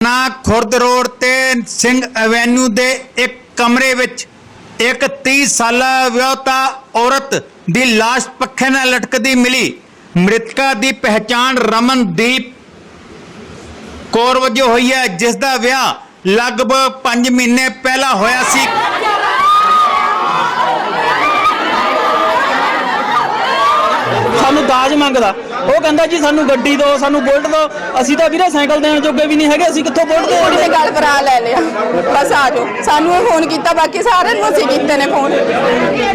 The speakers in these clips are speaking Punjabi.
ਨਾ ਖੁਰਦ ਰੋਡ ਤੇ ਸਿੰਘ ਐਵੇਨਿਊ ਦੇ ਇੱਕ ਕਮਰੇ ਵਿੱਚ ਇੱਕ 30 ਸਾਲਾ ਵਿਆਹੁਤਾ ਔਰਤ ਦੀ ਲਾਸ਼ ਪੱਖੇ ਨਾਲ ਲਟਕਦੀ ਮਿਲੀ। ਮ੍ਰਿਤਕਾ ਦੀ ਪਹਿਚਾਣ ਰਮਨਦੀਪ ਕੌਰ ਵਜੋਂ ਹੋਈ ਹੈ ਜਿਸ ਦਾ ਵਿਆਹ ਲਗਭਗ 5 ਮਹੀਨੇ ਪਹਿਲਾਂ ਹੋਇਆ ਸੀ। ਸਾਨੂੰ ਦਾਜ ਮੰਗਦਾ। ਉਹ ਕਹਿੰਦਾ ਜੀ ਸਾਨੂੰ ਗੱਡੀ ਦਿਓ ਸਾਨੂੰ ਬੁਲਟ ਦਿਓ। ਅਸੀਂ ਤਾਂ ਵੀਰੇ ਸਾਈਕਲ ਦੇਣ ਜੋਗੇ ਵੀ ਨਹੀਂ ਹੈਗੇ ਅਸੀਂ ਕਿੱਥੋਂ ਬੁਲਟ ਦੇ ਦੇਵਾਂਗੇ ਗੱਲ ਕਰਾ ਲੈ ਲਿਆ। ਬਸ ਆ ਜਾਓ। ਸਾਨੂੰ ਇਹ ਫੋਨ ਕੀਤਾ ਬਾਕੀ ਸਾਰਿਆਂ ਨੂੰ ਅਸੀਂ ਕੀਤੇ ਨੇ ਫੋਨ।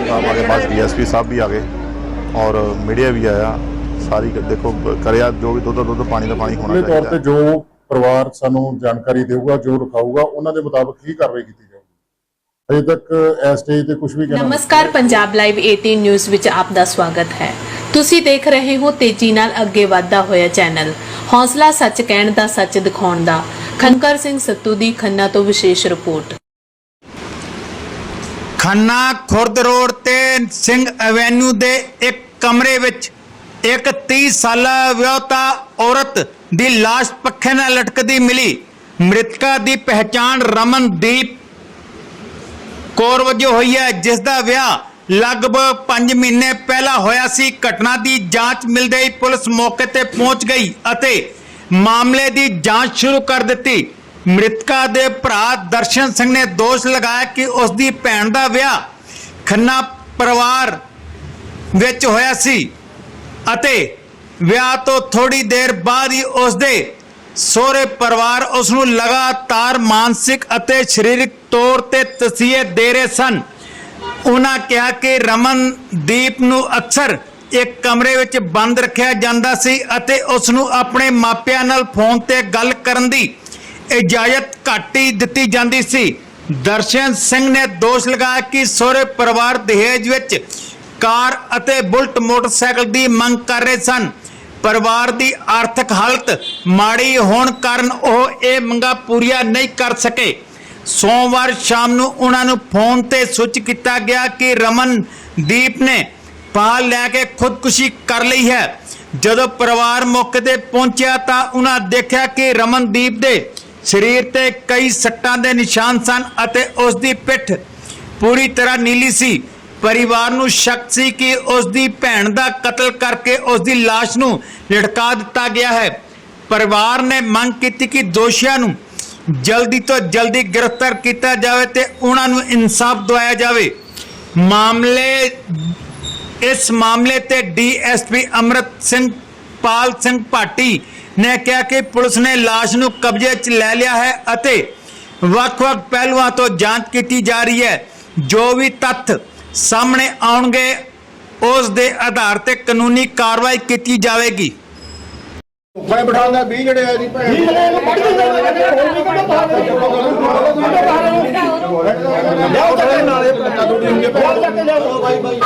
हमारे पास डीएसपी साहब भी आ गए और मीडिया भी आया सारी देखो करया जो भी दुध दुध पानी का पानी ਹੋਣਾ होना ਤੇ ਜੋ ਪਰਿਵਾਰ ਸਾਨੂੰ ਜਾਣਕਾਰੀ ਦੇਊਗਾ ਜੋ ਰਖਾਊਗਾ ਉਹਨਾਂ ਦੇ ਮੁਤਾਬਕ ਹੀ ਕਾਰਵਾਈ ਕੀਤੀ ਜਾਊਗੀ। ਅਜੇ ਤੱਕ ਇਸ ਸਟੇਜ ਤੇ ਕੁਝ ਵੀ ਕਹਿਣਾ ਨਮਸਕਾਰ ਪੰਜਾਬ ਲਾਈਵ 18 ਨਿਊਜ਼ ਵਿੱਚ ਆਪ ਦਾ ਸਵਾਗਤ ਹੈ। ਤੁਸੀਂ ਦੇਖ ਰਹੇ ਹੋ ਤੇਜ਼ੀ ਨਾਲ ਅੱਗੇ ਵਧਦਾ ਹੋਇਆ ਚੈਨਲ। ਹੌਸਲਾ ਸੱਚ ਕਹਿਣ ਦਾ ਸੱਚ ਦਿਖਾਉਣ ਦਾ। ਖੰਕਰ ਸਿੰਘ ਸੱਤੂ ਦੀ ਖੰਨਾ ਤੋਂ ਵਿਸ਼ੇਸ਼ ਰਿਪੋਰਟ। ਖੰਨਾ ਖੁਰਦ ਰੋਡ ਤੇ ਸਿੰਘ ਐਵੇਨਿਊ ਦੇ ਇੱਕ ਕਮਰੇ ਵਿੱਚ ਇੱਕ 30 ਸਾਲਾ ਵਿਆਹੁਤਾ ਔਰਤ ਦੀ ਲਾਸ਼ ਪੱਖੇ ਨਾਲ ਲਟਕਦੀ ਮਿਲੀ। ਮ੍ਰਿਤਕਾ ਦੀ ਪਹਿਚਾਣ ਰਮਨਦੀਪ ਕੌਰ ਵਜੋਂ ਹੋਈ ਹੈ, ਜਿਸ ਦਾ ਵਿਆਹ ਲਗਭਗ 5 ਮਹੀਨੇ ਪਹਿਲਾਂ ਹੋਇਆ ਸੀ, ਘਟਨਾ ਦੀ ਜਾਂਚ ਮਿਲਦੇ ਹੀ ਪੁਲਿਸ ਮੌਕੇ ਤੇ ਪਹੁੰਚ ਗਈ ਅਤੇ ਮਾਮਲੇ ਦੀ ਜਾਂਚ ਸ਼ੁਰੂ ਕਰ ਦਿੱਤੀ। ਮ੍ਰਿਤਕਾ ਦੇ ਭਰਾ ਦਰਸ਼ਨ ਸਿੰਘ ਨੇ ਦੋਸ਼ ਲਗਾਇਆ ਕਿ ਉਸ ਦੀ ਭੈਣ ਦਾ ਵਿਆਹ ਖੰਨਾ ਪਰਿਵਾਰ ਵਿੱਚ ਹੋਇਆ ਸੀ ਅਤੇ ਵਿਆਹ ਤੋਂ ਥੋੜੀ ਦੇਰ ਬਾਅਦ ਹੀ ਉਸ ਦੇ ਸਹੁਰੇ ਪਰਿਵਾਰ ਉਸ ਨੂੰ ਲਗਾਤਾਰ ਮਾਨਸਿਕ ਅਤੇ ਸਰੀਰਕ ਤੌਰ ਤੇ ਤਸੀਹੇ ਦੇ ਰਹੇ ਸਨ। ਉਹਨਾਂ ਕਿਹਾ ਕਿ ਰਮਨਦੀਪ ਨੂੰ ਅਕਸਰ ਇੱਕ ਕਮਰੇ ਵਿੱਚ ਬੰਦ ਰੱਖਿਆ ਜਾਂਦਾ ਸੀ ਅਤੇ ਉਸ ਨੂੰ ਆਪਣੇ ਮਾਪਿਆਂ ਨਾਲ ਫੋਨ ਤੇ ਗੱਲ ਕਰਨ ਦੀ ਇਜਾਜ਼ਤ ਘੱਟ ਹੀ ਦਿੱਤੀ ਜਾਂਦੀ ਸੀ। ਦਰਸ਼ਨ ਸਿੰਘ ਨੇ ਦੋਸ਼ ਲਗਾਇਆ ਕਿ ਸਹੁਰੇ ਪਰਿਵਾਰ ਦਹੇਜ ਵਿੱਚ ਕਾਰ ਅਤੇ ਬੁਲਟ ਮੋਟਰਸਾਈਕਲ ਦੀ ਮੰਗ ਕਰ ਰਹੇ ਸਨ। ਪਰਿਵਾਰ ਦੀ ਆਰਥਿਕ ਹਾਲਤ ਮਾੜੀ ਹੋਣ ਕਾਰਨ ਉਹ ਇਹ ਮੰਗਾਂ ਪੂਰੀਆਂ ਨਹੀਂ ਕਰ ਸਕੇ। ਸੋਮਵਾਰ ਸ਼ਾਮ ਨੂੰ ਉਹਨਾਂ ਨੂੰ ਫੋਨ ਤੇ ਸੂਚ ਕੀਤਾ ਗਿਆ ਕਿ ਰਮਨਦੀਪ ਨੇ ਪਾਲ ਲੈ ਕੇ ਖੁਦਕੁਸ਼ੀ ਕਰ ਲਈ ਹੈ। ਜਦੋਂ ਪਰਿਵਾਰ ਮੌਕੇ ਤੇ ਪਹੁੰਚਿਆ ਤਾਂ ਉਹਨਾਂ ਦੇਖਿਆ ਕਿ ਰਮਨਦੀਪ ਦੇ ਸਰੀਰ ਤੇ ਕਈ ਸੱਟਾਂ ਦੇ ਨਿਸ਼ਾਨ ਸਨ ਅਤੇ ਉਸ ਦੀ ਪਿੱਠ ਪੂਰੀ ਤਰ੍ਹਾਂ ਨੀਲੀ ਸੀ। ਪਰਿਵਾਰ ਨੂੰ ਸ਼ੱਕ ਸੀ ਕਿ ਉਸ ਦੀ ਭੈਣ ਦਾ ਕਤਲ ਕਰਕੇ ਉਸ ਦੀ ਲਾਸ਼ ਨੂੰ ਲਟਕਾ ਦਿੱਤਾ ਗਿਆ ਹੈ। ਪਰਿਵਾਰ ਨੇ ਮੰਗ ਕੀਤੀ ਕਿ ਦੋਸ਼ੀਆਂ ਨੂੰ ਜਲਦੀ ਤੋਂ ਜਲਦੀ ਗ੍ਰਿਫਤਾਰ ਕੀਤਾ ਜਾਵੇ ਤੇ ਉਹਨਾਂ ਨੂੰ ਇਨਸਾਫ ਦਿਵਾਇਆ ਜਾਵੇ। ਮਾਮਲੇ, ਇਸ ਮਾਮਲੇ ਤੇ ਡੀਐਸਪੀ ਅਮਰਤ ਸਿੰਘ, ਪਾਲ ਸਿੰਘ ਭਾਟੀ ਨੇ ਕਿਹਾ ਕਿ ਪੁਲਿਸ ਨੇ ਲਾਸ਼ ਨੂੰ ਕਬਜ਼ੇ 'ਚ ਲੈ ਲਿਆ ਹੈ ਅਤੇ ਵੱਖ-ਵੱਖ ਪਹਿਲੂਆਂ ਤੋਂ ਜਾਂਚ ਕੀਤੀ ਜਾ ਰਹੀ ਹੈ। ਜੋ ਵੀ ਤੱਥ ਸਾਹਮਣੇ ਆਉਣਗੇ, ਉਸ ਦੇ ਆਧਾਰ ਤੇ ਕਾਨੂੰਨੀ ਕਾਰਵਾਈ ਕੀਤੀ ਜਾਵੇਗੀ। ਮੈਂ ਬਿਠਾਉਂਦਾ 20 ਜਿਹੜੇ ਆ ਜੀ ਭੈਣ। ਲਿਆਓ ਚੱਕੇ ਨਾਲੇ ਹੁੰਦੀ ਲਿਆਓ ਚੱਕੇ ਲਿਆਓ। ਬਾਈ ਬਾਈ।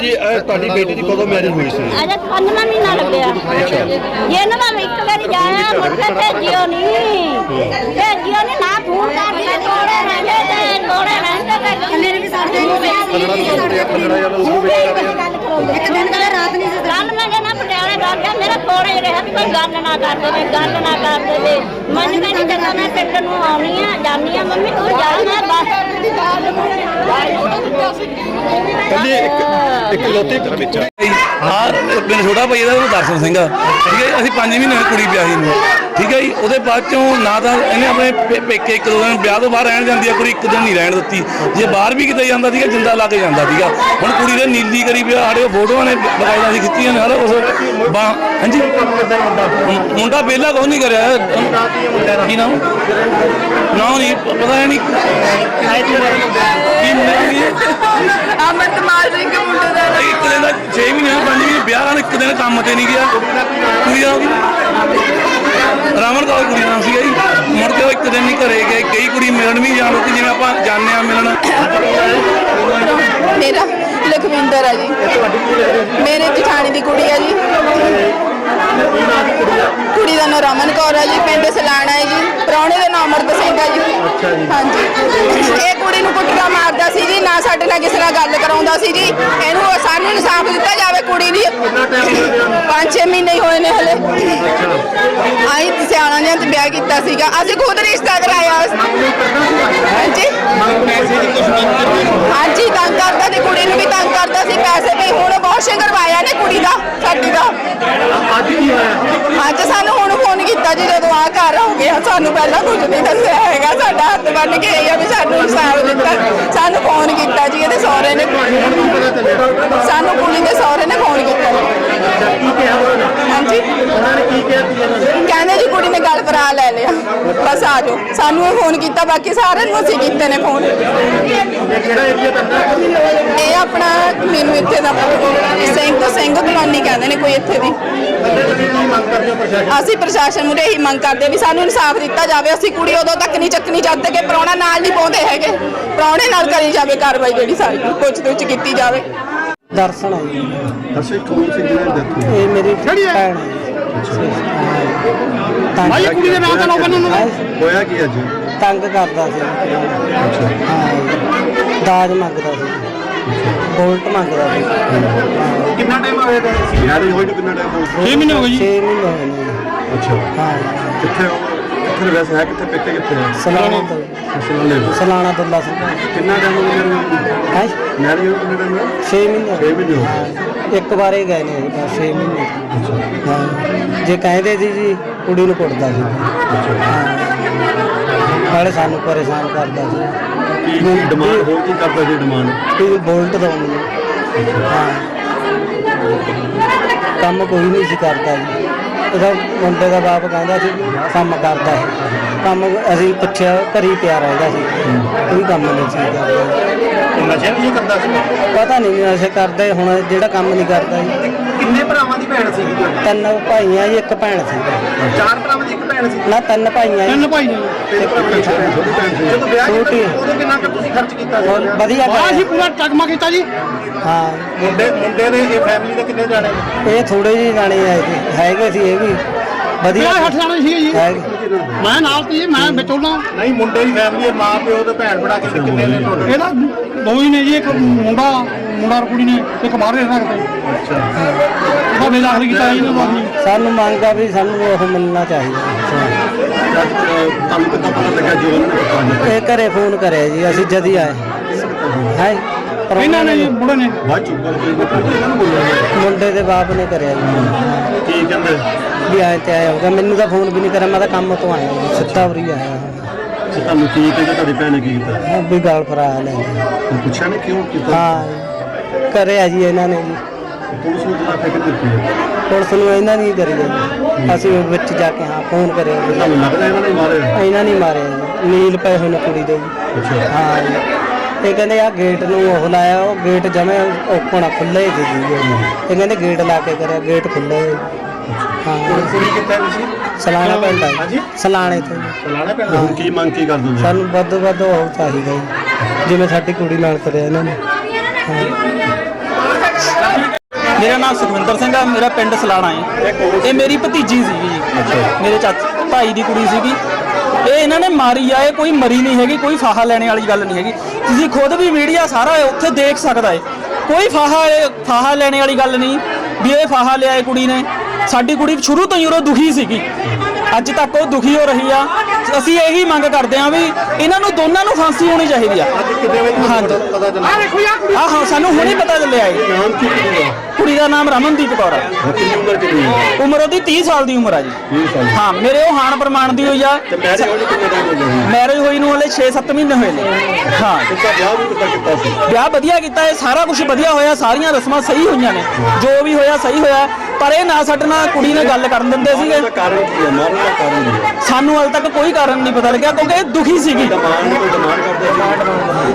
ਕਿੰਨੀ ਇਹ ਤੁਹਾਡੀ ਬੇਟੀ ਦੀ ਕਦੋਂ ਮੈਰਿਜ ਹੋਈ ਸੀ? ਅਜੇ ਪੰਜਵਾਂ ਮਹੀਨਾ ਲੱਗਿਆ। ਇਹਨੂੰ ਮੈਂ ਇੱਕ ਵਾਰੀ ਜਾਇਆ ਮੁੜ ਕੇ ਭੇਜਿਓ ਨਹੀਂ ਭੇਜਿਓ ਨਹੀਂ ਨਾ ਫੋਨ ਕਰਕੇ ਤੋੜੇ ਰਹਿੰਦੇ ਤੇ ਤੋੜੇ ਵੀ ਸਾਡੇ ਪੰਦਰਾਂ ਹੋ ਪੰਦਰਾਂ ਹਜ਼ਾਰ ਉਹ ਵੇਚ ਰਹੇ। ਇੱਕ ਦਿਨ ਰਾਤ ਨਹੀਂ ਕੱਲ ਮੈਂ ਨਾ ਪਟਿਆਲੇ ਗਿਆ ਮੇਰਾ ਕੋਲ ਕੋਲੇ ਰਿਹਾ ਵੀ ਕੋਈ ਗੱਲ ਨਾ ਕਰ ਦੇਵੇ ਗੱਲ ਨਾ ਕਰ ਦੇਵੇ ਮੈਨੂੰ ਕਹਿੰਦੀ ਜਦੋਂ ਮੈਂ ਪਿੰਡ ਨੂੰ ਆਉਣੀ ਆ ਜਾਨੀ ਆ ਮੰਮੀ ਤੂੰ ਜਾ ਮੈਂ ਬਸ। ਇੱਕ ਇੱਕ ਲੋਤੇ ਵਿੱਚ ਹਾਂ ਪਿੰਡ ਛੋਟਾ ਭਾਈ ਇਹਦਾ ਨਾਮ ਦਰਸ਼ਨ ਸਿੰਘ ਆ। ਠੀਕ ਹੈ ਜੀ, ਅਸੀਂ 5 ਮਹੀਨੇ ਹੋਏ ਕੁੜੀ ਵਿਆਹੀ ਨੂੰ। ਠੀਕ ਹੈ ਜੀ ਉਹਦੇ ਬਾਅਦ ਚੋਂ ਨਾ ਤਾਂ ਇਹਨੇ ਆਪਣੇ ਪੇ- ਪੇਕੇ ਇੱਕ ਦੋ ਦਿਨ ਵਿਆਹ ਤੋਂ ਬਾਹਰ ਰਹਿਣ ਜਾਂਦੀ ਆ ਕੁੜੀ ਇੱਕ ਦਿਨ ਨਹੀਂ ਰਹਿਣ ਦਿੱਤੀ। ਜੇ ਬਾਹਰ ਵੀ ਕਿਤੇ ਜਾਂਦਾ ਸੀਗਾ ਜਿੰਦਾ ਲਾ ਕੇ ਜਾਂਦਾ ਸੀਗਾ। ਹੁਣ ਕੁੜੀ ਦੇ ਨੀਲੀ ਕਰੀ ਪਿਆ ਸਾਡੇ ਕੋਲ ਫੋਟੋਆਂ ਨੇ ਬਕਾਇਦਾ ਸੀ ਖਿੱਚੀਆਂ ਨੇ ਕੁਝ ਬਾ ਹਾਂਜੀ? ਮੁੰ- ਮੁੰਡਾ ਪਹਿਲਾਂ ਕੁਛ ਨਹੀਂ ਕਰਿਆ। ਕੀ ਨਾਮ? ਨਾ ਨਹੀਂ ਪ- ਪਤਾ ਨਹੀਂ। ਕੀ ਕੀ ਹੈ ਅਮਰਤਮਾਲ ਸਿੰਘ ਮੁੰਡੇ ਦਾ ਇੱਕ ਦਿਨ ਦਾ 6 ਮਹੀਨੇ ਦਾ 5 ਮਹੀਨੇ ਵਿਆਹ ਨਾਲ ਇੱਕ ਦਿਨ ਕੰਮ ਤੇ ਨਹੀਂ ਗਿਆ। ਕੁੜੀ ਦਾ ਕੁੜੀ ਨਾਮ ਸੀਗਾ ਜੀ। ਮੁੜ ਕੇ ਉਹ ਇੱਕ ਦਿਨ ਨਹੀਂ ਘਰੇ ਗਏ। ਕਈ ਕੁੜੀ ਮਿਲਣ ਵੀ ਜਾਣ ਲੱਗੀ ਜਿਵੇਂ ਆਪਾਂ ਜਾਂਦੇ ਆ ਮਿਲਣ। ਮੇਰਾ ਲਖਵਿੰਦਰ ਹੈ ਜੀ। ਮੇਰੇ ਜਠਾਣੀ ਦੀ ਕੁੜੀ ਹੈ ਜੀ। ਕੁੜੀ ਦਾ ਨਾਮ ਰਮਨ ਕੌਰ ਹੈ ਜੀ। ਪਿੰਡ ਸਲਾਣਾ ਹੈ ਜੀ। ਪ੍ਰਾਹੁਣੇ ਦਾ ਨਾਮ ਅਮਰਤ ਸਿੰਘ ਹੈ ਜੀ। ਹਾਂਜੀ। ਇਹ ਕੁੜੀ ਨੂੰ ਕੁੱਟਦਾ ਮਾਰਦਾ ਸੀ ਜੀ। ਨਾ ਸਾਡੇ ਨਾਲ ਕਿਸੇ ਨਾਲ ਗੱਲ ਕਰਾਉਂਦਾ ਸੀ ਜੀ। ਇਹਨੂੰ ਸਾਨੂੰ ਇਨਸਾਫ ਦਿੱਤਾ ਜਾਵੇ ਕੁੜੀ ਦੀ। 5-6 ਮਹੀਨੇ ਹੀ ਹੋਏ ਨੇ ਹਲੇ। ਆਈ ਸਿਆਣਾ ਨੇ ਤੇ ਵਿਆਹ ਕੀਤਾ ਸੀਗਾ। ਅਸੀਂ ਖੁਦ ਰਿਸ਼ਤਾ ਕਰਾਇਆ ਹਾਂਜੀ। ਹਾਂਜੀ ਤੰਗ ਕਰਦਾ ਸੀ ਕੁੜੀ ਨੂੰ ਵੀ ਤੰਗ ਕਰਦਾ ਸੀ ਪੈਸੇ ਵੀ। ਹੁਣ ਵਾਸ਼ਿੰਗ ਕਰਵਾਇਆ ਨੇ ਕੁੜੀ ਦਾ ਸਾਡੀ ਦਾ। ਅੱਜ ਸਾਨੂੰ ਹੁਣ ਫੋਨ ਕੀਤਾ ਜੀ ਜਦੋਂ ਆ ਘਰ ਹੋ ਗਿਆ। ਸਾਨੂੰ ਪਹਿਲਾਂ ਕੁਝ ਨਹੀਂ ਦੱਸਿਆ ਹੈਗਾ। ਸਾਡਾ ਹੱਥ ਬੰਨ ਕੇ ਇਹ ਆ ਦਿੱਤਾ। ਸਾਨੂੰ ਫੋਨ ਕੀਤਾ ਜੀ, ਇਹਦੇ ਸਹੁਰੇ ਨੇ। ਸਾਨੂੰ ਕੁੜੀ ਦੇ ਸਹੁਰੇ ਨੇ ਫੋਨ ਕੀਤਾ ਹਾਂਜੀ? ਕਹਿੰਦੇ ਜੀ ਕੁੜੀ ਨੇ ਗੱਲ ਕਰਾ ਲੈ ਲਿਆ। ਬਸ ਆ ਜਾਓ। ਸਾਨੂੰ ਇਹ ਫੋਨ ਕੀਤਾ, ਬਾਕੀ ਸਾਰਿਆਂ ਨੂੰ ਅਸੀਂ ਕੀਤੇ ਨੇ ਫੋਨ ਇਹ ਆਪਣਾ ਮੈਨੂੰ ਇੱਥੇ ਦਾ ਸਿੰਘ ਤੋਂ ਸਿੰਘ ਕਲੋਨੀ ਕਹਿੰਦੇ ਨੇ ਕੋਈ ਇੱਥੇ ਦੀ। ਅਸੀਂ ਪ੍ਰਸ਼ਾਸਨ ਮੁਰੇ ਹੀ ਮੰਗ ਕਰਦੇ ਵੀ ਸਾਨੂੰ ਇਨਸਾਫ ਦਿੱਤਾ ਜਾਵੇ। ਅਸੀਂ ਕੁੜੀ ਉਦੋਂ ਤੱਕ ਨਹੀਂ ਚੱਕਣੀ, ਜਦ ਤੱਕ ਇਹ ਪ੍ਰਾਹੁਣਾ ਨਾਲ ਨਹੀਂ ਪਾਉਂਦੇ ਹੈਗੇ। ਪ੍ਰਾਹੁਣੇ ਨਾਲ ਕਰੀ ਜਾਵੇ ਕਾਰਵਾਈ ਜਿਹੜੀ ਸਾਰੀ ਪੁੱਛ ਦੁੱਛ ਕੀਤੀ ਜਾਵੇ। ਦਰਸ਼ਨ ਹੈ ਜੀ। ਦਰਸ਼ਕ ਕੌਣ ਸੀ ਜਿਹਨੇ ਦਿੱਤੀ ਇਹ ਮੇਰੀ ਭੈਣ ਹੈ ਭਾਈ ਕੁੜੀ ਦੇ ਨਾਮ ਤਾਂ ਲੋਕਾਂ ਹੋਇਆ ਕੀ ਅੱਜ ਤੰਗ ਕਰਦਾ ਸੀ। ਹਾਂ। ਦਾਜ ਮੰਗਦਾ ਸੀ। ਗੋਲਟ ਮੰਗਦਾ ਸੀ। ਕਿੰਨਾ ਟਾਈਮ ਹੋਇਆ ਤਾਂ ਯਾਰ ਇਹ ਹੋਈ ਨੂੰ ਕਿੰਨਾ ਟਾਈਮ ਹੋ 6 ਮਹੀਨੇ ਹੋ ਗਏ ਜੀ। 6 ਮਹੀਨੇ ਹੋ ਗਏ ਨੇ। ਅੱਛਾ। ਹਾਂ। ਕਿੱਥੇ ਹੋ? ਕਿੱਥੇ ਵੈਸੇ ਹੈ ਕਿੱਥੇ ਪਿੱਕੇ ਕਿੱਥੇ ਹੈ ਸਲਾਣਾ ਤੋਂ। ਸਲਾਣਾ ਦੁੱਲਾ ਸਿੰਘ ਕਿੰਨਾ ਟਾਈਮ ਹੋ ਗਿਆ ਮੈਰਿਜ ਹੈ? ਮੈਰਿਜ ਨੂੰ ਕਿੰਨਾ ਟਾਈਮ ਹੋਇਆ 6 ਮਹੀਨੇ। ਛੇ ਮਹੀਨੇ ਹੋ। ਹਾਂ, ਇੱਕ ਵਾਰੇ ਗਏ ਨੇ ਬਸ 6 ਮਹੀਨੇ। ਹਾਂ। ਜੇ ਕਹਿੰਦੇ ਸੀ ਜੀ ਕੁੜੀ ਨੂੰ ਕੁੱਟਦਾ ਸੀ। ਹਾਂ। ਨਾਲੇ ਸਾਨੂੰ ਪਰੇਸ਼ਾਨ ਕਰਦਾ ਸੀ। ਕੀ ਡਿਮਾਂਡ ਹੋਰ ਕੀ ਕਰਦਾ ਸੀ ਡਿਮਾਂਡ ਕੋਈ ਬੋਲਟ ਦੋ ਮੈਨੂੰ ਹਾਂ। ਕੰਮ ਕੋਈ ਨਹੀਂ ਸੀ ਕਰਦਾ ਜੀ। ਉਹਦਾ ਮੁੰਡੇ ਦਾ ਬਾਪ ਕਹਿੰਦਾ ਸੀ ਕੰਮ ਕਰਦਾ ਹੈ। ਕੰਮ ਅਸੀਂ ਪੁੱਛਿਆ ਘਰੀ ਪਿਆ ਰਹਿੰਦਾ ਸੀ। ਕੋਈ ਕੰਮ ਨਹੀਂ ਸੀ ਕਰਦਾ। ਨਸ਼ਾ ਵੀ ਇਹ ਕਰਦਾ ਸੀ? ਪਤਾ ਨਹੀਂ ਨਸ਼ੇ ਕਰਦੇ ਹੁਣ ਜਿਹੜਾ ਕੰਮ ਨਹੀਂ ਕਰਦਾ ਜੀ। ਕਿੰਨੇ ਭਰਾਵਾਂ ਦੀ ਭੈਣ ਸੀ ਤਿੰਨ ਭਾਈਆਂ ਜੀ ਇੱਕ ਭੈਣ ਸੀ। ਚਾਰ ਭਰਾਵਾਂ ਦੀ ਭੈਣ ਸੀ? ਨਾ ਤਿੰਨ ਭਾਈਆਂ ਤਿੰਨ ਭਾਈ ਜਦੋਂ ਵਿਆਹ ਛੋਟੀ ਕੀਤਾ ਹੈ। ਉਦੋਂ ਕਿੰਨਾ ਕੁ ਤੁਸੀਂ ਖਰਚ ਕੀਤਾ ਸੀ? ਵਧੀਆ ਅਸੀਂ ਪਾਇਆ। ਪੂਰਾ ਟਕਮਾ ਕੀਤਾ ਜੀ। ਹਾਂ। ਮੁੰਡੇ ਮੁੰਡੇ ਦੇ ਇਹ ਫੈਮਿਲੀ ਦੇ ਕਿੰਨੇ ਜਾਣੇ ਨੇ? ਇਹ ਥੋੜੇ ਜਿਹੇ ਜਾਣੇ ਆਏ ਸੀ ਹੈਗੇ ਸੀ ਇਹ ਵੀ। ਵਧੀਆ ਜਾਣੇ ਸੀਗੇ ਜੀ। ਹੈਗੇ। ਮੈਂ ਨਾਲ ਤੀ ਮੈਂ ਵਿਚੋਲਾ ਨਹੀਂ ਮੁੰਡੇ ਦੀ ਫੈਮਿਲੀ ਮਾਂ ਪਿਓ ਤੇ ਭੈਣ ਭਰਾ ਕਿੰਨੇ ਕਿੰਨੇ ਨੇ ਤੁਹਾਡੇ? ਇਹਦਾ ਦੋ ਹੀ ਨੇ ਜੀ ਇੱਕ ਮੁੰਡਾ ਮੁੰਡਾ ਔਰ ਕੁੜੀ ਨੇ ਇੱਕ ਬਾਹਰ ਰਹਿ ਸਕਦੇ ਅੱਛਾ। ਉਹਦਾ ਬੇਦਾਖਲ ਕੀਤਾ ਜੀ ਨੂੰ? ਅਸੀਂ। ਸਾਨੂੰ ਮੰਗ ਆ ਵੀ ਸਾਨੂੰ ਉਹ ਮਿਲਣਾ ਚਾਹੀਦਾ। ਤੁਹਾਨੂੰ ਕਿੱਦਾਂ ਪਤਾ ਲੱਗਾ ਜੋ ਉਹਨਾਂ ਨੇ ਕੀਤਾ ਇਹ ਘਰੇ ਫੋਨ ਕਰਿਆ ਜੀ ਅਸੀਂ ਜਦ ਹੀ ਆਏ। ਹੈ ਇਹਨਾਂ ਨੇ ਜੀ ਬੁੜੇ ਨੇ ਬਾਅਦ ਇਹਨਾਂ ਨੂੰ? ਬੋਲਿਆ ਮੁੰਡੇ ਦੇ ਬਾਪ ਨੇ ਕਰਿਆ ਜੀ। ਕੀ ਕਹਿੰਦੇ ਵੀ ਆਏ ਤੇ ਆਇਆ ਹੋਗਾ ਮੈਨੂੰ ਤਾਂ ਫੋਨ ਵੀ ਨਹੀਂ ਕਰਿਆ ਮੈਂ ਤਾਂ ਕੰਮ ਤੋਂ ਆਇਆ ਸਿੱਧਾ ਉਰੀ ਆਇਆ। ਤੇ ਤੁਹਾਨੂੰ ਕੀ ਕਹਿੰਦੇ ਤੁਹਾਡੀ ਭੈਣ ਨੇ ਕੀ ਕੀਤਾ ਹਾਂ, ਵੀ ਗਾਲ ਫਰਾ ਲੈ ਤੁਸੀਂ ਪੁੱਛਿਆ ਨਹੀਂ ਕਿਉਂ ਕੀਤਾ? ਹਾਂ ਕਰਿਆ ਜੀ ਇਹਨਾਂ ਨੇ ਜੀ। ਪੁਲਿਸ ਨੂੰ ਕਿਹਾ ਫਿਕਰ ਦਿੱਤੀ ਹੈ? ਪੁਲਿਸ ਨੂੰ ਇਹਨਾਂ ਨੇ ਹੀ। ਕਰੀ ਜੀ ਅਸੀਂ ਵਿੱਚ ਜਾ ਕੇ ਹਾਂ ਫੋਨ ਤੁਹਾਨੂੰ ਲੱਗਦਾ ਇਹਨਾਂ ਨੇ ਮਾਰਿਆ? ਇਹਨਾਂ ਨੇ ਹੀ ਮਾਰਿਆ ਜੀ। ਨੀਲ ਪਏ ਹੋਏ ਨੇ ਕੁੜੀ ਦੇ ਜੀ। ਅੱਛਾ। ਹਾਂ ਜੀ। ਇਹ ਕਹਿੰਦੇ ਆ ਗੇਟ ਨੂੰ ਉਹ ਲਾਇਆ ਉਹ ਗੇਟ ਜਮੇ ਓਪਨ ਖੁੱਲੇ ਹੀ ਸੀ ਜੀ। ਇਹ ਕਹਿੰਦੇ ਗੇਟ ਲਾ ਕੇ ਕਰਿਆ ਗੇਟ ਖੁੱਲੇ ਹਾਂ। ਕੁੜੀ ਕਿੱਥੇ ਤੁਸੀਂ ਸਲਾਣਾ ਪਿੰਡ ਆ ਜੀ। ਸਲਾਣੇ ਤੋਂ ਜੀ। ਚਲਾਣੇ ਹੁਣ ਕੀ ਮੰਗ ਕੀ ਕਰਦੇ ਹੋ ਸਾਨੂੰ ਵੱਧ ਤੋਂ ਵੱਧ ਉਹ ਚਾਹੀਦਾ ਜੀ। ਜਿਵੇਂ ਸਾਡੀ ਕੁੜੀ ਨਾਲ ਕਰਿਆ ਇਹਨਾਂ ਨੇ। ਮੇਰਾ ਨਾਮ ਸੁਖਵਿੰਦਰ ਸਿੰਘ ਆ, ਮੇਰਾ ਪਿੰਡ ਸਲਾਣਾ ਹੈ। ਇਹ ਮੇਰੀ ਭਤੀਜੀ ਸੀਗੀ ਜੀ, ਮੇਰੇ ਚਾਚੇ, ਭਾਈ ਦੀ ਕੁੜੀ ਸੀਗੀ। ਇਹ ਇਹਨਾਂ ਨੇ ਮਾਰੀ ਆ, ਇਹ ਕੋਈ ਮਰੀ ਨਹੀਂ ਹੈਗੀ, ਕੋਈ ਫਾਹਾ ਲੈਣੇ ਵਾਲੀ ਗੱਲ ਨਹੀਂ ਹੈਗੀ। ਤੁਸੀਂ ਖੁਦ ਵੀ ਮੀਡੀਆ ਸਾਰਾ ਉੱਥੇ ਦੇਖ ਸਕਦਾ ਹੈ। ਕੋਈ ਫਾਹਾ ਫਾਹਾ ਲੈਣੇ ਵਾਲੀ ਗੱਲ ਨਹੀਂ, ਵੀ ਇਹ ਫਾਹਾ ਲਿਆ ਇਹ ਕੁੜੀ ਨੇ। ਸਾਡੀ ਕੁੜੀ ਸ਼ੁਰੂ ਤੋਂ ਹੀ ਉਹ ਦੁਖੀ ਸੀਗੀ। ਅੱਜ ਤੱਕ ਉਹ ਦੁਖੀ ਹੋ ਰਹੀ ਆ। ਅਸੀਂ ਇਹੀ ਮੰਗ ਕਰਦੇ ਆ ਵੀ ਇਹਨਾਂ ਨੂੰ ਦੋਨਾਂ ਨੂੰ ਫਾਂਸੀ ਹੋਣੀ ਚਾਹੀਦੀ ਆ। ਹਾਂਜੀ। ਹਾਂ ਹਾਂ ਸਾਨੂੰ ਹੁਣੇ ਪਤਾ ਚੱਲਿਆ ਇਹ। ਕੁੜੀ ਦਾ? ਨਾਮ ਰਮਨਦੀਪ ਕੌਰ ਹੈ ਉਮਰ ਉਹਦੀ 30 ਸਾਲ ਦੀ ਉਮਰ ਆ ਜੀ। ਹਾਂ ਮੇਰੇ ਉਹ ਹਾਨ ਪ੍ਰਮਾਣ ਦੀ ਹੋਈ ਆ। ਮੈਰਿਜ ਹੋਈ ਨੂੰ ਹਲੇ 6-7 ਮਹੀਨੇ ਹੋਏ ਨੇ। ਹਾਂ। ਵਿਆਹ ਵਧੀਆ ਕੀਤਾ ਇਹ ਸਾਰਾ ਕੁਝ ਵਧੀਆ ਹੋਇਆ ਸਾਰੀਆਂ ਰਸਮਾਂ ਸਹੀ ਹੋਈਆਂ ਨੇ। ਜੋ ਵੀ ਹੋਇਆ ਸਹੀ ਹੋਇਆ। ਪਰ ਇਹ ਨਾ ਸਾਡੇ ਨਾਲ ਕੁੜੀ ਨਾਲ ਗੱਲ ਕਰਨ ਦਿੰਦੇ ਸੀਗੇ। ਸਾਨੂੰ ਹਾਲੇ ਤੱਕ ਕੋਈ ਕਾਰਨ ਨਹੀਂ ਪਤਾ ਲੱਗਿਆ ਕਿਉਂਕਿ ਇਹ ਦੁਖੀ ਸੀਗੀ।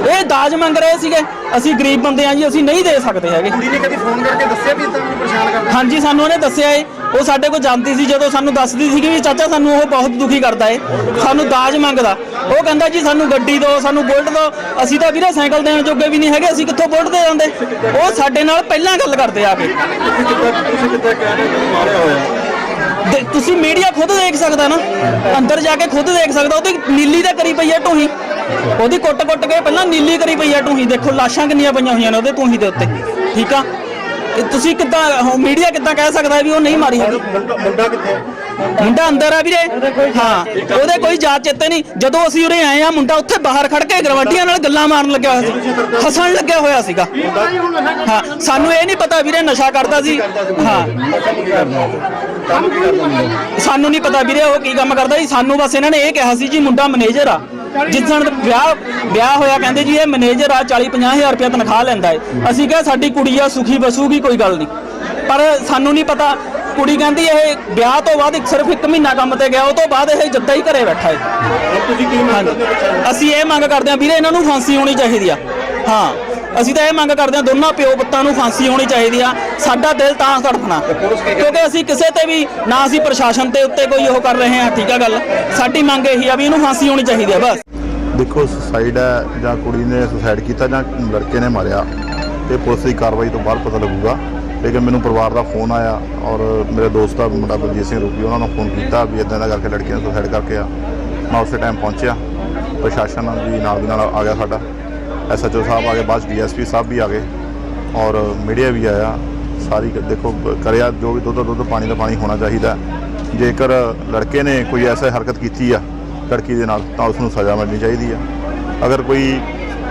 ਇਹ ਦਾਜ ਮੰਗ ਰਹੇ ਸੀਗੇ। ਅਸੀਂ ਗਰੀਬ ਬੰਦੇ ਆ ਜੀ ਅਸੀਂ ਨਹੀਂ ਦੇ ਸਕਦੇ ਹੈਗੇ। ਕੁੜੀ ਨੇ ਕਦੀ ਫੋਨ ਕਰਕੇ ਦੱਸਿਆ ਵੀ ਇਦਾਂ ਮੈਨੂੰ ਪਰੇਸ਼ਾਨ ਕਰਦਾ ਹਾਂਜੀ ਸਾਨੂੰ ਉਹਨੇ ਦੱਸਿਆ ਏ। ਉਹ ਸਾਡੇ ਕੋਲ ਜਾਂਦੀ ਸੀ, ਜਦੋਂ ਸਾਨੂੰ ਦੱਸਦੀ ਸੀ ਕਿ ਵੀ ਚਾਚਾ ਸਾਨੂੰ ਉਹ ਬਹੁਤ ਦੁਖੀ ਕਰਦਾ ਏ, ਸਾਨੂੰ ਦਾਜ ਮੰਗਦਾ। ਉਹ ਕਹਿੰਦਾ ਜੀ ਸਾਨੂੰ ਗੱਡੀ ਦਿਓ, ਸਾਨੂੰ ਬੁਲਟ ਦਿਓ। ਅਸੀਂ ਤਾਂ ਵੀਰੇ ਸਾਈਕਲ ਦੇਣ ਜੋਗੇ ਵੀ ਨਹੀਂ ਹੈਗੇ, ਅਸੀਂ ਕਿੱਥੋਂ ਬੁਲਟ ਦੇ ਜਾਂਦੇ ਉਹ ਸਾਡੇ ਨਾਲ ਪਹਿਲਾਂ ਗੱਲ ਕਰਦੇ ਆ ਕੇ। ਦੇ- ਤੁਸੀਂ ਮੀਡੀਆ ਖੁਦ ਦੇਖ ਸਕਦਾ ਨਾ? ਅੰਦਰ ਜਾ ਕੇ ਖੁਦ ਦੇਖ ਸਕਦਾ, ਉਹਦੀ ਨੀਲੀ ਤਾਂ ਕਰੀ ਪਈ ਹੈ ਢੂਹੀ ਉਹਦੀ ਕੁੱਟ-ਕੁੱਟ ਕੇ ਪਹਿਲਾਂ ਨੀਲੀ ਕਰੀ ਪਈ ਹੈ ਢੂਹੀ ਦੇਖੋ ਲਾਸ਼ਾਂ ਕਿੰਨੀਆਂ ਪਈਆਂ ਹੋਈਆਂ ਨੇ ਉਹਦੇ ਢੂਹੀ ਦੇ ਉੱਤੇ। ਠੀਕ ਆ? ਇਹ ਤੁਸੀਂ ਕਿੱਦਾਂ ਮੀਡੀਆ ਕਿੱਦਾਂ ਕਹਿ ਸਕਦਾ ਵੀ ਉਹ ਨਹੀਂ ਮਾਰੀ ਹੈਗੀ? ਮੁੰਡਾ ਕਿੱਥੇ? ਮੁੰਡਾ ਅੰਦਰ ਆ ਵੀਰੇ। ਹਾਂ ਉਹਦੇ ਕੋਈ ਜਾਤ ਚੇਤੇ ਨਹੀਂ। ਜਦੋਂ ਅਸੀਂ ਉਰੇ ਆਏ ਆ ਮੁੰਡਾ ਉੱਥੇ ਬਾਹਰ ਖੜ ਕੇ ਗਰਵਾਟੀਆਂ ਨਾਲ ਗੱਲਾਂ ਮਾਰਨ ਲੱਗਿਆ ਹੋਇਆ ਸੀ। ਹੱਸਣ ਲੱਗਿਆ ਹੋਇਆ ਸੀਗਾ। ਹਾਂ ਸਾਨੂੰ ਇਹ ਨਹੀਂ ਪਤਾ ਵੀਰੇ ਨਸ਼ਾ ਕਰਦਾ ਸੀ। ਹਾਂ। ਸਾਨੂੰ ਨਹੀਂ ਪਤਾ ਵੀਰੇ ਉਹ ਕੀ ਕੰਮ ਕਰਦਾ ਸੀ? ਸਾਨੂੰ ਬਸ ਇਹਨਾਂ ਨੇ ਇਹ ਕਿਹਾ ਸੀ ਜੀ ਮੁੰਡਾ ਮੈਨੇਜਰ ਆ। ਜਿਸ ਦਿਨ ਵਿਆਹ ਵਿਆਹ ਹੋਇਆ ਕਹਿੰਦੇ ਜੀ ਇਹ ਮੈਨੇਜਰ ਆ 40 50000 ਰੁਪਏ ਤਨਖਾਹ ਲੈਂਦਾ ਏ। ਅਸੀਂ ਕਿਹਾ ਸਾਡੀ ਕੁੜੀ ਆ ਸੁਖੀ ਬਸੂਗੀ ਕੋਈ ਗੱਲ ਨਹੀਂ। ਪਰ ਸਾਨੂੰ ਨਹੀਂ ਪਤਾ ਕੁੜੀ ਕਹਿੰਦੀ ਇਹ ਵਿਆਹ ਤੋਂ ਬਾਅਦ ਇੱਕ ਸਿਰਫ ਇੱਕ ਮਹੀਨਾ ਕੰਮ ਤੇ ਗਿਆ ਉਹ ਤੋਂ ਬਾਅਦ ਇਹ ਜੱਦਾ ਹੀ ਘਰੇ ਬੈਠਾ ਏ। ਤੁਸੀਂ ਕੀ ਹੋ ਅਸੀਂ ਇਹ ਮੰਗ ਕਰਦੇ ਹਾਂ ਵੀਰੇ ਇਹਨਾਂ ਨੂੰ ਫਾਂਸੀ ਹੋਣੀ ਚਾਹੀਦੀ ਆ। ਹਾਂ। ਅਸੀਂ ਤਾਂ ਇਹ ਮੰਗ ਕਰਦੇ ਹਾਂ ਦੋਨਾਂ ਪਿਓ ਪੁੱਤਾਂ ਨੂੰ ਫਾਂਸੀ ਹੋਣੀ ਚਾਹੀਦੀ ਆ। ਸਾਡਾ ਦਿਲ ਤਾਂ ਤੜਫਣਾ। ਕਿਉਂਕਿ ਅਸੀਂ ਕਿਸੇ ਤੇ ਵੀ ਨਾ ਅਸੀਂ ਪ੍ਰਸ਼ਾਸਨ ਤੇ ਉੱਤੇ ਕੋਈ ਉਹ ਕਰ ਰਹੇ ਹਾਂ ਠੀਕ ਆ ਗੱਲ? ਸਾਡੀ ਮੰਗ ਇਹੀ ਆ ਵੀ ਇਹਨੂੰ ਫਾਂਸੀ ਹੋਣੀ ਚਾਹੀਦੀ ਆ ਬਸ। ਦੇਖੋ ਸੁਸਾਈਡ ਹੈ ਜਾਂ ਕੁੜੀ ਨੇ ਸੁਸਾਈਡ ਕੀਤਾ ਜਾਂ ਲੜਕੇ ਨੇ ਮਾਰਿਆ ਇਹ ਪੁਲਿਸ ਦੀ ਕਾਰਵਾਈ ਤੋਂ ਬਾਅਦ ਪਤਾ ਲੱਗੂਗਾ। ਲੇਕਿਨ ਮੈਨੂੰ ਪਰਿਵਾਰ ਦਾ ਫੋਨ ਆਇਆ ਔਰ ਮੇਰੇ ਦੋਸਤ ਦਾ ਮੁੰਡਾ ਬਲਜੀਤ ਸਿੰਘ ਰੂਪੀ ਉਹਨਾਂ ਨੂੰ ਫੋਨ ਕੀਤਾ ਵੀ ਇਦਾਂ ਦਾ ਕਰਕੇ ਲੜਕੇ ਨੇ ਸੁਸਾਈਡ ਕਰਕੇ ਆ। ਮੈਂ ਉਸੇ ਟਾਈਮ ਪਹੁੰਚਿਆ। ਪ੍ਰਸ਼ਾਸਨ ਵੀ ਨਾਲ ਦੀ ਨਾਲ ਆ ਗਿਆ ਸਾਡਾ। ਐਸਐਚਓ ਸਾਹਿਬ ਆ ਗਏ ਬਾਅਦ ਡੀਐਸਪੀ ਸਾਹਿਬ ਵੀ ਆ ਗਏ ਔਰ ਮੀਡੀਆ ਵੀ ਆਇਆ। ਸਾਰੀ ਦੇਖੋ ਕਰਿਆ ਜੋ ਵੀ ਦੁੱਧ ਦਾ ਦੁੱਧ ਪਾਣੀ ਦਾ ਪਾਣੀ ਹੋਣਾ ਚਾਹੀਦਾ। ਜੇਕਰ ਲੜਕੇ ਨੇ ਕੋਈ ਐਸੀ ਹਰਕਤ ਕੀਤੀ ਆ ਲੜਕੀ ਦੇ ਨਾਲ ਤਾਂ ਉਸ ਨੂੰ ਸਜ਼ਾ ਮਿਲਣੀ ਚਾਹੀਦੀ ਆ। ਅਗਰ ਕੋਈ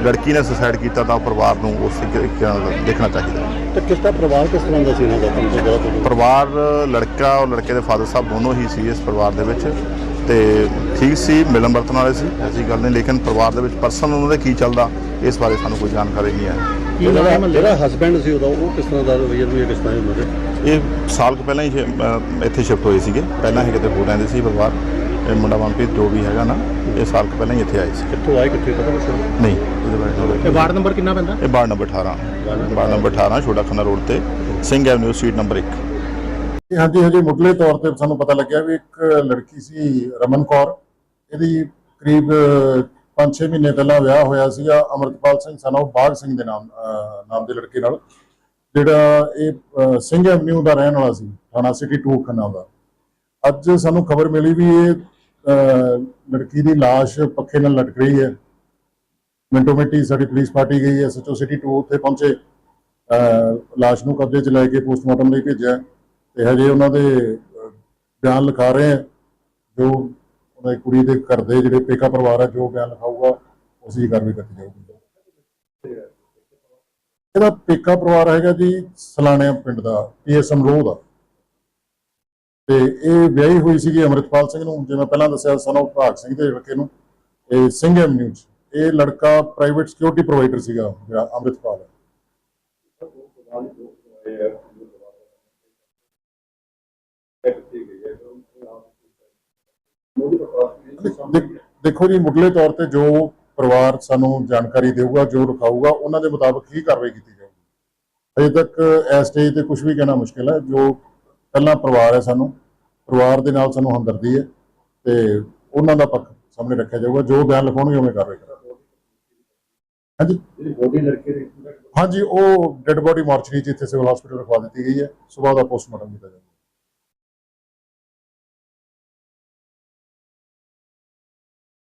ਲੜਕੀ ਨੇ ਸੁਸਾਈਡ ਕੀਤਾ ਤਾਂ ਪਰਿਵਾਰ ਨੂੰ ਉਸ ਤਰੀਕੇ ਨਾਲ ਦੇਖਣਾ ਚਾਹੀਦਾ। ਤੇ ਕਿਸ ਦਾ ਪਰਿਵਾਰ ਕਿਸ ਤਰ੍ਹਾਂ ਦਾ ਸੀ ਇਹਨਾਂ ਦਾ? ਪਰਿਵਾਰ ਲੜਕਾ ਔਰ ਲੜਕੇ ਦੇ ਫਾਦਰ ਸਾਹਿਬ ਦੋਨੋਂ ਹੀ ਸੀ ਇਸ ਪਰਿਵਾਰ ਦੇ ਵਿੱਚ। ਤੇ ਠੀਕ ਸੀ ਮਿਲਣ ਵਰਤਣ ਵਾਲੇ ਸੀ ਐਸੀ ਗੱਲ ਨਹੀਂ ਲੇਕਿਨ ਪਰਿਵਾਰ ਦੇ ਵਿੱਚ ਪਰਸਨਲ ਉਹਨਾਂ ਦੇ ਕੀ ਚੱਲਦਾ ਇਸ ਬਾਰੇ ਸਾਨੂੰ ਕੋਈ ਜਾਣਕਾਰੀ ਨਹੀਂ ਹੈ। ਜਿਹੜਾ ਜਿਹੜਾ ਹਸਬੰਡ ਸੀ ਉਹਦਾ ਉਹ ਕਿਸ ਤਰ੍ਹਾਂ ਦਾ ਰਵਈਆ ਨੂੰ ਕਿਸ ਤਰ੍ਹਾਂ ਦੀ ਉਮਰ ਹੈ? ਇਹ ਸਾਲ ਕੁ ਪਹਿਲਾਂ ਹੀ ਸ਼ਿ- ਅਹ ਇੱਥੇ ਸ਼ਿਫਟ ਹੋਏ ਸੀਗੇ। ਪਹਿਲਾਂ ਹੀ ਕਿਤੇ ਹੋ ਰਹਿੰਦੇ ਸੀ ਪਰਿਵਾਰ। ਇਹ ਮੁੰਡਾ ਮਨਪ੍ਰੀਤ ਜੋ ਵੀ ਹੈਗਾ ਨਾ ਇਹ ਸਾਲ ਕੁ ਪਹਿਲਾਂ ਹੀ ਇੱਥੇ ਆਏ ਸੀ। ਕਿੱਥੋਂ ਆਏ ਕਿੱਥੇ ਪਤਾ ਨਹੀਂ ਨਹੀਂ ਉਹਦੇ ਬਾਰੇ ਇਹ। ਵਾਰਡ ਨੰਬਰ ਕਿੰਨਾ ਪੈਂਦਾ? ਇਹ ਵਾਰਡ ਨੰਬਰ 18 ਵਾਰਡ ਨੰਬਰ 18 ਛੋਟਾ ਖੰਨਾ ਰੋਡ ਤੇ ਸਿੰਘ ਐਵਨਿਊ ਸਟਰੀਟ ਨੰਬਰ 1 ਹਾਂਜੀ ਹਾਂਜੀ ਮੁੱਢਲੇ ਤੌਰ ਤੇ ਸਾਨੂੰ ਪਤਾ ਲੱਗਿਆ ਵੀ ਇੱਕ ਲੜਕੀ ਸੀ ਰਮਨ ਕੌਰ। ਇਹਦੀ ਕਰੀਬ 5-6 ਮਹੀਨੇ ਪਹਿਲਾਂ ਵਿਆਹ ਹੋਇਆ ਸੀਗਾ ਅਮਰਤਪਾਲ ਸਿੰਘ ਸਨ of ਬਾਗ ਸਿੰਘ ਦੇ ਨਾਮ ਨਾਮ ਦੇ ਲੜਕੇ ਨਾਲ। ਜਿਹੜਾ ਇਹ ਸਿੰਘ ਐਵਨਿਊ ਦਾ ਰਹਿਣ ਵਾਲਾ ਸੀ ਥਾਣਾ ਸਿਟੀ 2 ਖੰਨਾ ਦਾ। ਅੱਜ ਸਾਨੂੰ ਖਬਰ ਮਿਲੀ ਵੀ ਇਹ ਲੜਕੀ ਦੀ ਲਾਸ਼ ਪੱਖੇ ਨਾਲ ਲਟਕ ਰਹੀ ਹੈ। ਮਿੰਟੋ ਮਿੰਟੀ ਸਾਡੀ ਪੁਲਿਸ ਪਾਰਟੀ ਗਈ ਹੈ ਐਸਐਚਓ ਸਿਟੀ 2 ਉੱਥੇ ਪਹੁੰਚੇ। ਅਹ, ਲਾਸ਼ ਨੂੰ ਕਬਜ਼ੇ 'ਚ ਲੈ ਕੇ ਪੋਸਟਮਾਰਟਮ ਲਈ ਭੇਜਿਆ। ਤੇ ਹਜੇ ਉਹਨਾਂ ਦੇ ਬਿਆਨ ਲਿਖਾ ਰਹੇ ਆ। ਜੋ ਉਹਦੀ ਕੁੜੀ ਦੇ ਘਰ ਦੇ ਜਿਹੜੇ ਪੇਕਾ ਪਰਿਵਾਰ ਹੈ ਜੋ ਬਿਆਨ ਲਿਖਾਊਗਾ ਉਸੇ ਕਾਰਵਾਈ ਕੀਤੀ ਜਾਊਗੀ। ਇਹਦਾ ਪੇਕਾ ਪਰਿਵਾਰ ਹੈਗਾ ਜੀ ਸਲਾਣਿਆ ਪਿੰਡ ਦਾ ਪੀਐਸ ਅਮਰੋਹ ਦਾ। ਤੇ ਇਹ ਵਿਆਹੀ ਹੋਈ ਸੀਗੀ ਅਮਰਿਤਪਾਲ ਸਿੰਘ ਨੂੰ, ਜਿਵੇਂ ਪਹਿਲਾਂ ਦੱਸਿਆ ਸਨ of ਭਾਗ ਸਿੰਘ ਦੇ ਲੜਕੇ ਨੂੰ। ਇਹ ਸਿੰਘ ਐਵਨਿਊ 'ਚ, ਇਹ ਲੜਕਾ ਪ੍ਰਾਈਵੇਟ ਸਿਕਿਉਰਿਟੀ ਪ੍ਰੋਵਾਈਡਰ ਸੀਗਾ, ਜਿਹੜਾ ਅਮਰਿਤਪਾਲ। ਹੈ ਦੇਖ- ਜੀ ਮੁੱਢਲੇ ਤੌਰ ਤੇ ਜੋ ਪਰਿਵਾਰ ਸਾਨੂੰ ਜਾਣਕਾਰੀ ਦੇਊਗਾ ਜੋ ਲਿਖਾਊਗਾ ਉਹਨਾਂ ਦੇ ਮੁਤਾਬਕ ਹੀ ਕਾਰਵਾਈ ਕੀਤੀ ਜਾਊਗੀ। ਅਜੇ ਤੱਕ ਇਸ ਸਟੇਜ ਤੇ ਕੁਝ ਵੀ ਕਹਿਣਾ ਮੁਸ਼ਕਿਲ ਹੈ। ਜੋ ਪਹਿਲਾਂ ਪਰਿਵਾਰ ਹੈ ਸਾਨੂੰ ਪਰਿਵਾਰ ਦੇ ਨਾਲ ਸਾਨੂੰ ਹਮਦਰਦੀ ਹੈ ਤੇ ਉਹਨਾਂ ਦਾ ਪੱਖ ਸਾਹਮਣੇ ਰੱਖਿਆ ਜਾਊਗਾ। ਜੋ ਬਿਆਨ ਲਿਖਾਉਣਗੇ ਉਵੇਂ ਕਾਰਵਾਈ ਕਰਾਂਗੇ। ਹਾਂਜੀ? ਬੋਡੀ ਲੜਕੇ ਦੀ ਹਾਂਜੀ ਉਹ ਡੈੱਡ ਬੋਡੀ ਮਾਰਚਰੀ ਚ ਇੱਥੇ ਸਿਵਲ ਹਸਪੀਟਲ ਰਖਵਾ ਦਿੱਤੀ ਗਈ ਹੈ। ਸਵੇਰ ਦਾ ਪੋਸਟਮਾਰਟਮ ਕੀਤਾ ਜਾਊਗਾ।